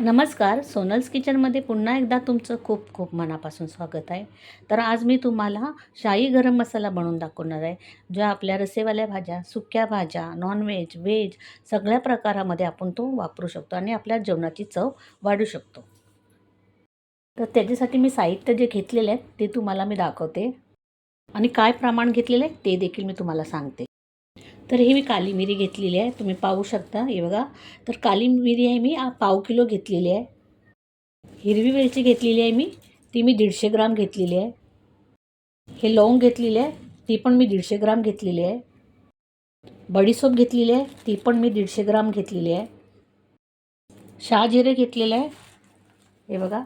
नमस्कार सोनल्स किचनमध्ये पुन्हा एकदा तुमचं खूप खूप मनापासून स्वागत आहे. तर आज मी तुम्हाला शाही गरम मसाला बनवून दाखवणार आहे ज्या आपल्या रसेवाल्या भाज्या सुक्या भाज्या नॉनव्हेज व्हेज सगळ्या प्रकारामध्ये आपण तो वापरू शकतो आणि आपल्या जेवणाची चव वाढू शकतो. तर त्याच्यासाठी मी साहित्य जे घेतलेलं आहे ते तुम्हाला मी दाखवते. आणि काय प्रमाण घेतलेलं आहे ते देखील मी तुम्हाला सांगते. तर ही मी काली मिरी घेतलेली आहे. तुम्ही पाहू शकता. हे बघा. तर काली मिरी आहे मी. पाव किलो घेतलेली आहे. हिरवी वेलची घेतलेली आहे मी. ती मी दीडशे ग्राम घेतलेली आहे. हे लवंग घेतलेली आहे. ती पण मी दीडशे ग्राम घेतलेली आहे. बडीसोप घेतलेली आहे. ती पण मी दीडशे ग्राम घेतलेली आहे. शहाजिरे घेतलेलं आहे. हे बघा.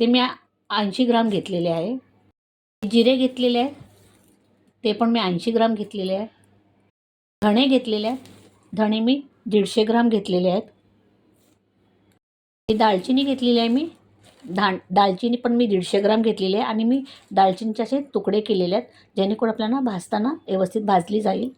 ते मी ऐंशी ग्राम घेतलेले आहे. जिरे घेतलेले आहे. ते पण मी ऐंशी ग्राम घेतलेले आहे धणे घेतलेले आहेत. धणे मी दीडशे ग्राम घेतलेले आहेत. ही दालचिनी घेतलेली आहे मी. धा दालचिनी पण मी दीडशे ग्राम घेतलेली आहे आणि मी दालचिनीचे असे तुकडे केलेले आहेत जेणेकरून आपल्याला भाजताना व्यवस्थित भाजली जाईल.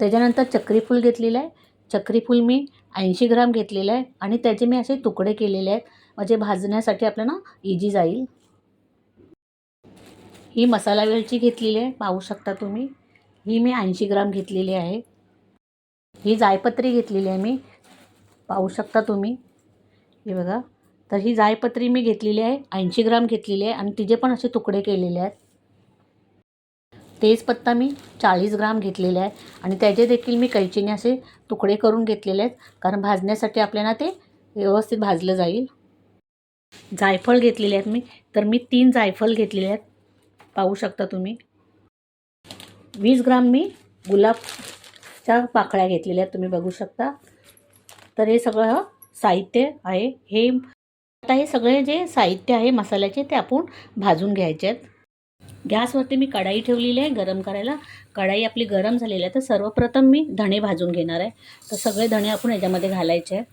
त्याच्यानंतर चक्रीफूल घेतलेलं आहे. चक्रीफूल मी ऐंशी ग्राम घेतलेलं आहे आणि त्याचे मी असे तुकडे केलेले आहेत म्हणजे भाजण्यासाठी आपल्याला इजी जाईल. ही मसाला वेलची घेतलेली आहे पाहू शकता तुम्ही. ही मी ऐंशी ग्राम घेतलेली आहे. ही जायपत्री घेतलेली आहे मी पाहू शकता तुम्ही. हे बघा तर ही जायपत्री मी घेतलेली आहे ऐंशी ग्राम घेतलेली आहे आणि तिचे पण असे तुकडे केलेले आहेत. तेजपत्ता मी चाळीस ग्राम घेतलेला आहे आणि त्याचे देखील मी कैचीने असे तुकडे करून घेतलेले आहेत कारण भाजण्यासाठी आपल्याला ते व्यवस्थित भाजलं जाईल. जायफळ घेतलेले आहेत मी तर मी तीन जायफळ घेतलेले आहेत. पाहू शकता तुम्ही. वीस ग्राम मी गुलाबच्या पाकळ्या घेतलेल्या आहेत तुम्ही बघू शकता. तर हे सगळं साहित्य आहे. हे आता हे सगळे जे साहित्य आहे मसाल्याचे ते आपण भाजून घ्यायचे आहेत. गॅसवरती मी कढाई ठेवलेली आहे गरम करायला. कढाई आपली गरम झालेली आहे तर सर्वप्रथम मी धणे भाजून घेणार आहे. तर सगळे धणे आपण याच्यामध्ये घालायचे आहेत.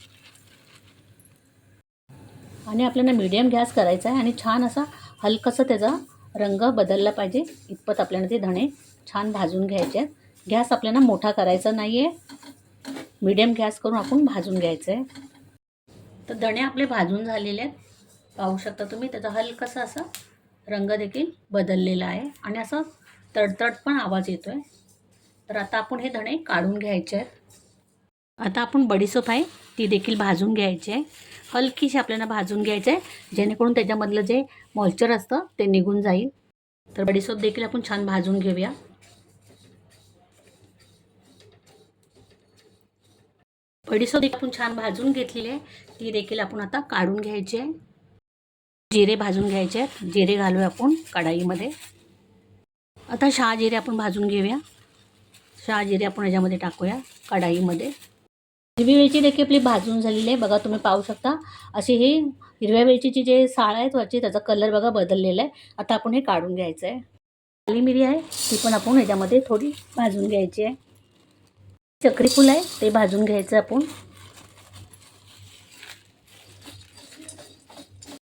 आणि आपल्याला मीडियम गॅस करायचा आहे आणि छान असा हलकंसं त्याचा रंग बदलला पाहिजे. इतपत आपल्याला ते धणे छान भाजून घ्यायचे आहेत. गॅस आपल्याला मोठा करायचा नाही आहे मिडियम गॅस करून आपण भाजून घ्यायचं आहे तर धणे आपले भाजून झालेले आहेत. पाहू शकता तुम्ही त्याचा हलकासा असा रंग देखील बदललेला आहे. आणि असं तडतड पण आवाज येतो आहे तर आता आपण हे धणे काढून घ्यायचे आहेत. आता आपण बडीसोप आहे ती देखील भाजून घ्यायची आहे. हलकीशी आपल्याला भाजून घ्यायचं आहे जेणेकरून त्याच्यामधलं जे मॉइश्चर असतं ते निघून जाईल. तर बडीसोप देखील आपण छान भाजून घेऊया. बडीसोप देखील आपण छान भाजून घेतलेली आहे. ती देखील आपण आता काढून घ्यायची आहे. जिरे भाजून घ्यायचे आहेत. जिरे घालूया आपण कढाईमध्ये. आता शहा जिरे आपण भाजून घेऊया. शहा जिरे आपण याच्यामध्ये टाकूया कढाईमध्ये. हिरवी वेलची देखील आपली भाजून झालेली आहे. बघा तुम्ही पाहू शकता. अशी ही हिरव्या वेलचीची जे साळ आहेत वरची त्याचा कलर बघा बदललेला आहे. आता आपण हे काढून घ्यायचं आहे. काली मिरी आहे ती पण आपण ह्याच्यामध्ये थोडी भाजून घ्यायची आहे. चक्री फुल आहे ते भाजून घ्यायचं आपण.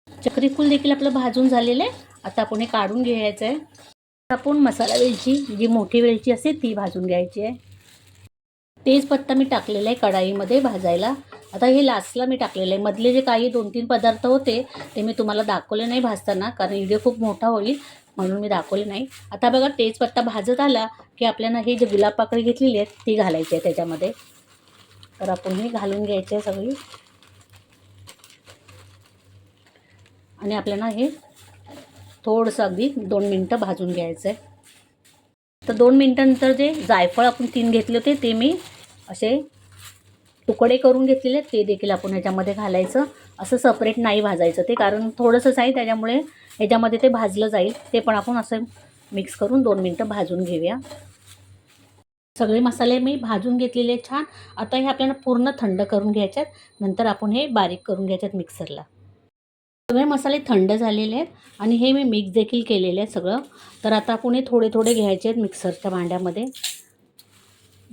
चक्री फूल देखील आपलं भाजून झालेलं आहे. आता आपण हे काढून घ्यायचं आहे. आपण मसाला वेलची जी मोठी वेलची असते ती भाजून घ्यायची आहे. तेजपत्ता मी टाकलेला आहे कढाईमध्ये भाजायला. आता हे लास्टला मी टाकलेलं आहे. मधले जे काही दोन तीन पदार्थ होते ते मी तुम्हाला दाखवले नाही भाजताना कारण व्हिडिओ खूप मोठा होईल म्हणून मी दाखवले नाही. आता बघा तेजपत्ता भाजत आला की आपल्याला हे जे गुलाब पाकळी घेतलेली आहे ती घालायची आहे त्याच्यामध्ये. तर आपण हे घालून घ्यायची आहे सगळी. आणि आपल्याला हे थोडंसं अगदी दोन मिनटं भाजून घ्यायचं आहे तर दोन मिनटानंतर जे जायफळ आपण तीन घेतले होते ते मी असे तुकडे करून घेतलेले ते देखील आपण ह्याच्यामध्ये घालायचं. असं सपरेट नाही भाजायचं ते. कारण थोडंसंच आहे त्याच्यामुळे ह्याच्यामध्ये ते भाजलं जाईल. ते पण आपण असं मिक्स करून दोन मिनटं भाजून घेऊया. सगळे मसाले मी भाजून घेतलेले छान. आता हे आपल्याला पूर्ण थंड करून घ्यायच्यात नंतर आपण हे बारीक करून घ्यायच्यात मिक्सरला सगळे मसाले थंड झालेले आहेत आणि हे मी मिक्स देखील केलेले आहेत सगळं. तर आता आपण हे थोडे थोडे घ्यायचे आहेत मिक्सरच्या भांड्यामध्ये.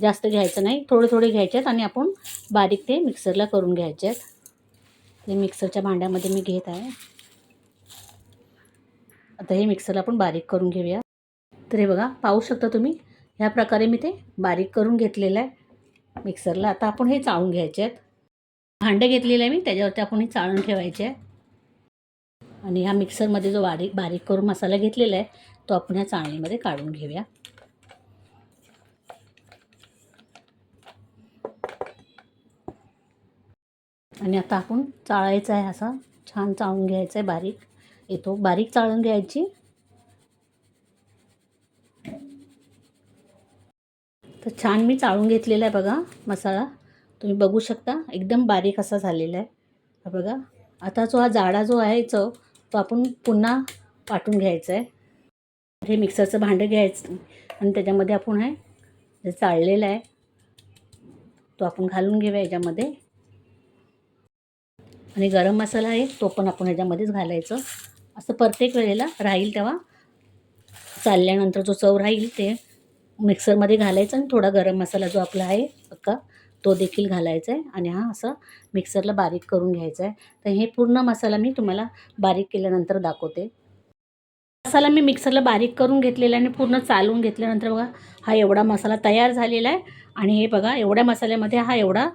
जास्त घ्यायचं नाही. थोडे थोडे घ्यायचे आहेत आणि आपण बारीक ते मिक्सरला करून घ्यायचे आहेत. ते मिक्सरच्या भांड्यामध्ये मी घेत आहे. आता हे मिक्सरला आपण बारीक करून घेऊया. तर हे बघा पाहू शकता तुम्ही ह्या प्रकारे मी ते बारीक करून घेतलेलं आहे. मिक्सरला आता आपण हे चाळून घ्यायचे आहेत. भांडं घेतलेलं आहे मी त्याच्यावरती आपण हे चाळून ठेवायचे आहे. आणि ह्या मिक्सरमध्ये जो बारीक बारीक करून मसाला घेतलेला आहे तो आपण ह्या चाळणीमध्ये काढून घेऊया. आणि आता आपण चाळायचा आहे असा. छान चाळून घ्यायचा आहे बारीक. येतो. बारीक चाळून घ्यायची. तर छान मी चाळून घेतलेला आहे बघा मसाला. तुम्ही बघू शकता. एकदम बारीक असा झालेला आहे. बघा. आता जो हा जाडा जो आहे चव तो आपण पुन्हा वाटून घ्यायचा आहे. हे मिक्सरचं भांडं घ्यायचं. आणि त्याच्यामध्ये आपण आहे जे चाळलेलं आहे तो आपण घालून घेऊया याच्यामध्ये. आणि गरम मसाला आहे तो पण आपण ह्याच्यामध्येच घालायचं. असं प्रत्येक वेळेला राहील तेव्हा. चालल्यानंतर जो चव राहील ते मिक्सरमध्ये घालायचं आणि थोडा गरम मसाला जो आपला आहे अक्का तो देखील घालायचा आहे. आणि हा असं मिक्सरला बारीक करून घ्यायचा आहे. तर हे पूर्ण मसाला मी तुम्हाला बारीक केल्यानंतर दाखवते. मसाला मी मिक्सरला बारीक करून घेतलेला आहे आणि पूर्ण चालवून घेतल्यानंतर बघा हा एवढा मसाला तयार झालेला आहे. आणि हे बघा एवढ्या मसाल्यामध्ये हा एवढा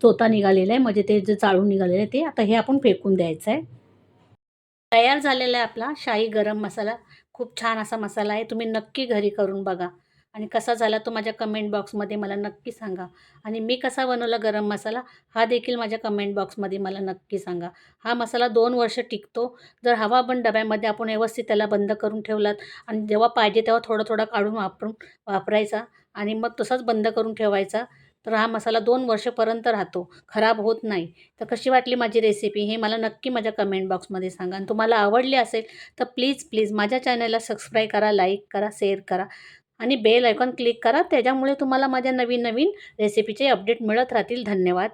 चोथा निघालेला आहे. म्हणजे ते जे चाळून निघालेलं आहे ते आता हे आपण फेकून द्यायचं आहे. तयार झालेला आहे आपला शाही गरम मसाला. खूप छान असा मसाला आहे. तुम्ही नक्की घरी करून बघा. आणि कसा झाला तो माझ्या कमेंट बॉक्समध्ये मला नक्की सांगा. आणि मी कसा बनवला गरम मसाला हा देखील माझ्या कमेंट बॉक्समध्ये मला नक्की सांगा. हा मसाला दोन वर्ष टिकतो. जर हवा पण डब्यामध्ये आपण व्यवस्थित त्याला बंद करून ठेवलात आणि जेव्हा पाहिजे तेव्हा थोडं थोडं काढून वापरून वापरायचा. आणि मग तसाच बंद करून ठेवायचा. तर हा मसाला दोन वर्षपर्यंत राहतो खराब होत नाही. तर कशी वाटली माझी रेसिपी हे मला नक्की माझ्या कमेंट बॉक्समध्ये सांगा. आणि तुम्हाला आवडली असेल तर प्लीज प्लीज माझ्या चॅनलला सबस्क्राईब करा लाईक करा शेअर करा. आणि बेल आयकॉन क्लिक करा त्याच्यामुळे तुम्हाला माझ्या नवीन नवीन रेसिपीचे अपडेट मिळत राहतील. धन्यवाद.